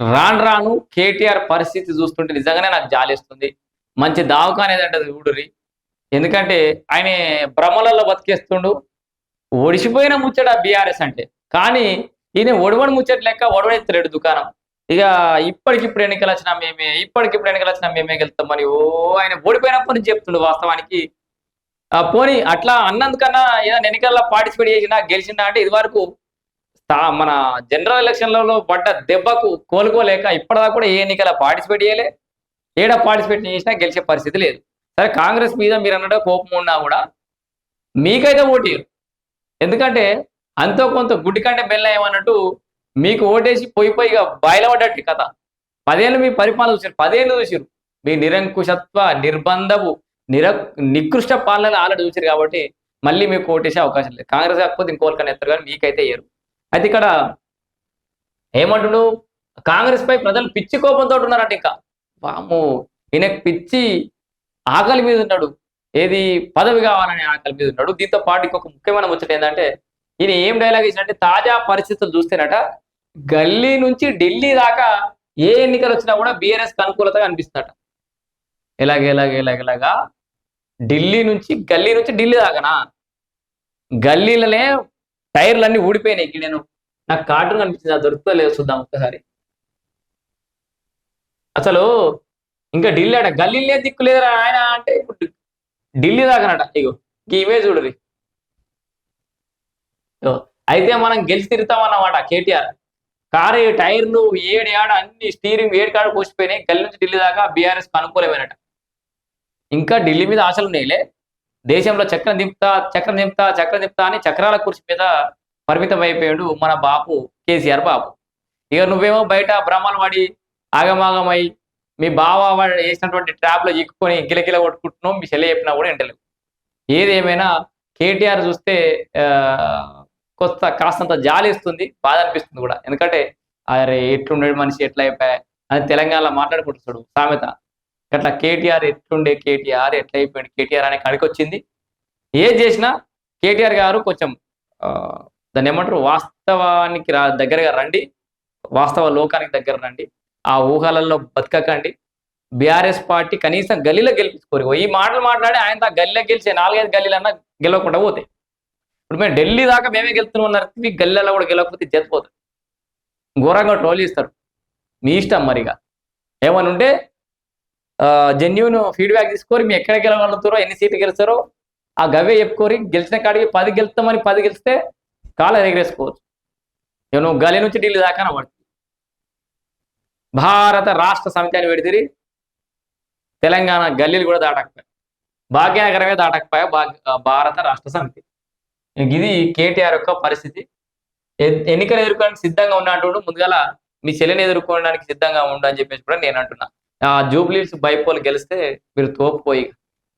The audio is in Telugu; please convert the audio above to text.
రాను రాను కేటీఆర్ పరిస్థితి చూస్తుంటే నిజంగానే నాకు జాలేస్తుంది. మంచి దావకానేదంట చూడురి ఎందుకంటే ఆయన భ్రమలలో బతికేస్తుండు. ఒడిసిపోయిన ముచ్చట బీఆర్ఎస్ అంటే. కానీ ఈయన ఒడవడి ముచ్చట లెక్క ఒడవడెత్తలేడు దుకాణం. ఇక ఇప్పటికిప్పుడు ఎన్నికలు వచ్చినా మేమే ఇప్పటికిప్పుడు ఎన్నికలు వచ్చినా మేమే గెలుస్తామని ఓ ఆయన ఓడిపోయినప్పటి నుంచి చెప్తుండు వాస్తవానికి. ఆ పోనీ అట్లా అన్నందుకన్నా ఏదైనా ఎన్నికల్లో పార్టిసిపేట్ చేసినా గెలిచినా అంటే ఇది వరకు తా- మన జనరల్ ఎలక్షన్లలో పడ్డ దెబ్బకు కోలుకోలేక ఇప్పటిదాకా కూడా ఏ ఎన్నికల పార్టిసిపేట్ చేయలే. ఏడ పార్టిసిపేట్ చేసినా గెలిచే పరిస్థితి లేదు. సరే కాంగ్రెస్ మీద మీరు అన్నట్టు కోపం ఉన్నా కూడా మీకైతే ఓటేరు ఎందుకంటే అంతో కొంత గుడ్డి కంటే బెల్ల ఏమన్నట్టు మీకు ఓటేసి పోయి పోయిగా ఇక కథ. పదేళ్ళు మీ పరిపాలన చూసారు పదేళ్ళు చూసారు మీ నిరంకుశత్వ నిర్బంధపు నిర నికృష్ట పాలన ఆల్రెడీ చూసారు కాబట్టి మళ్ళీ మీకు ఓటేసే అవకాశం లేదు. కాంగ్రెస్ కాకపోతే ఇంకోరికన్నా ఎత్తారు కానీ మీకైతే ఏరు. అయితే ఇక్కడ ఏమంటుండు కాంగ్రెస్ పై ప్రజలు పిచ్చి కోపంతో ఉన్నారట ఇంకా. వాము ఈయన పిచ్చి ఆకలి మీద ఉన్నాడు. ఏది పదవి కావాలనే ఆకలి మీద ఉన్నాడు. దీంతో పాటు ఇంకొక ముఖ్యమైన ముచ్చట ఏంటంటే ఈయన ఏం డైలాగ్ ఇచ్చినట్టే తాజా పరిస్థితులు చూస్తేనట గల్లీ నుంచి ఢిల్లీ దాకా ఏ ఎన్నికలు వచ్చినా కూడా బీఆర్ఎస్ అనుకూలతగా అనిపిస్తుందట. ఎలాగ ఎలాగ ఎలాగ ఎలాగా? ఢిల్లీ నుంచి గల్లీ నుంచి ఢిల్లీ దాకానా? గల్లీలనే టైర్లు అన్ని ఊడిపోయినాయి నేను నాకు కార్టూన్ కనిపించింది అది దొరుకుతుందో లేదో చూద్దాం ఒక్కసారి. అసలు ఇంకా ఢిల్లీ అట గల్లీలే దిక్కు లేదురా ఆయన అంటే ఇప్పుడు ఢిల్లీ దాకానట ఇగో ఈ ఇమేజ్ చూడరి అయితే మనం గెలిచి తిరుగుతామన్నమాట కేటీఆర్. కారు టైర్లు ఏడు ఏడ అన్ని స్టీరింగ్ ఏడు కాడ పోసిపోయినాయి గల్లీ నుంచి ఢిల్లీ దాకా బీఆర్ఎస్ అనుకూలమైనట. ఇంకా ఢిల్లీ మీద ఆశలు ఉన్నాయిలే దేశంలో చక్రం దింపుతా చక్రం దింపుతా చక్రం దింపుతా అని చక్రాల కుర్చీ మీద పరిమితం అయిపోయాడు మన బాపు కేసీఆర్ బాబు ఇక నువ్వేమో బయట భ్రమలు పడి ఆగమాగమై మీ బావ వాడు వేసినటువంటి ట్రాప్లో చిక్కుకొని గిలగిల కొట్టుకుంటున్నావు మీ చెల్లి చెప్పినా కూడా వింటలేవు ఏదేమైనా కేటీఆర్ చూస్తే ఆ, కొత్త కాస్తంత జాలిస్తుంది బాధ అనిపిస్తుంది కూడా. ఎందుకంటే అరే ఎట్లుండే మనిషి ఎట్లా అయిపోయా అని తెలంగాణలో మాట్లాడుకుంటున్నాడు సామెత. అట్లా కేటీఆర్ ఎట్లుండే కేటీఆర్ ఎట్లా అయిపోయాడు కేటీఆర్ అనే కాడికి వచ్చింది ఏది చేసినా కేటీఆర్ గారు కొంచెం దాన్ని ఏమంటారు? వాస్తవానికి రా దగ్గరగా రండి. వాస్తవ లోకానికి దగ్గర రండి. ఆ ఊహలలో బతకకండి. బీఆర్ఎస్ పార్టీ కనీసం గల్లీలో గెలిపించుకోరు. ఈ మాటలు మాట్లాడి ఆయన గల్లీలో గెలిచే నాలుగైదు గల్లీలన్నా గెలవకుండా పోతాయి ఇప్పుడు మేము ఢిల్లీ దాకా మేమే గెలుతున్నాం ఉన్నారు మీ గల్లీలో కూడా గెలవకపోతే చేతిపోతుంది ఘోరంగా ట్రోల్ చేస్తారు. మీ ఇష్టం మరిగా. ఏమని ఉంటే జెన్యున్ ఫీడ్బ్యాక్ తీసుకొని మీ ఎక్కడ గెలవగలుగుతారో ఎన్ని సీట్లు గెలుస్తారో ఆ గవే చెప్పుకోరి. గెలిచిన కాడికి పది గెలుస్తామని పది గెలిస్తే కాళ్ళ ఎగరేసుకోవచ్చు. నేను గలి నుంచి ఢిల్లీ దాకా పడుతుంది భారత రాష్ట్ర సమితి అని పెడితే తెలంగాణ గల్లీలు కూడా దాటకపోయా భాగ్యనగరమే దాటకపోయా భారత రాష్ట్ర సమితి. ఇది కేటీఆర్ యొక్క పరిస్థితి. ఎన్నికలు ఎదుర్కోవడానికి సిద్ధంగా ఉన్నట్టు ముందుగా మీ చెల్లిని ఎదుర్కోవడానికి సిద్ధంగా ఉండు అని చెప్పేసి కూడా నేను అంటున్నా. ఆ జూబ్లీస్ బైపోల్ గెలిస్తే మీరు తోపుపోయి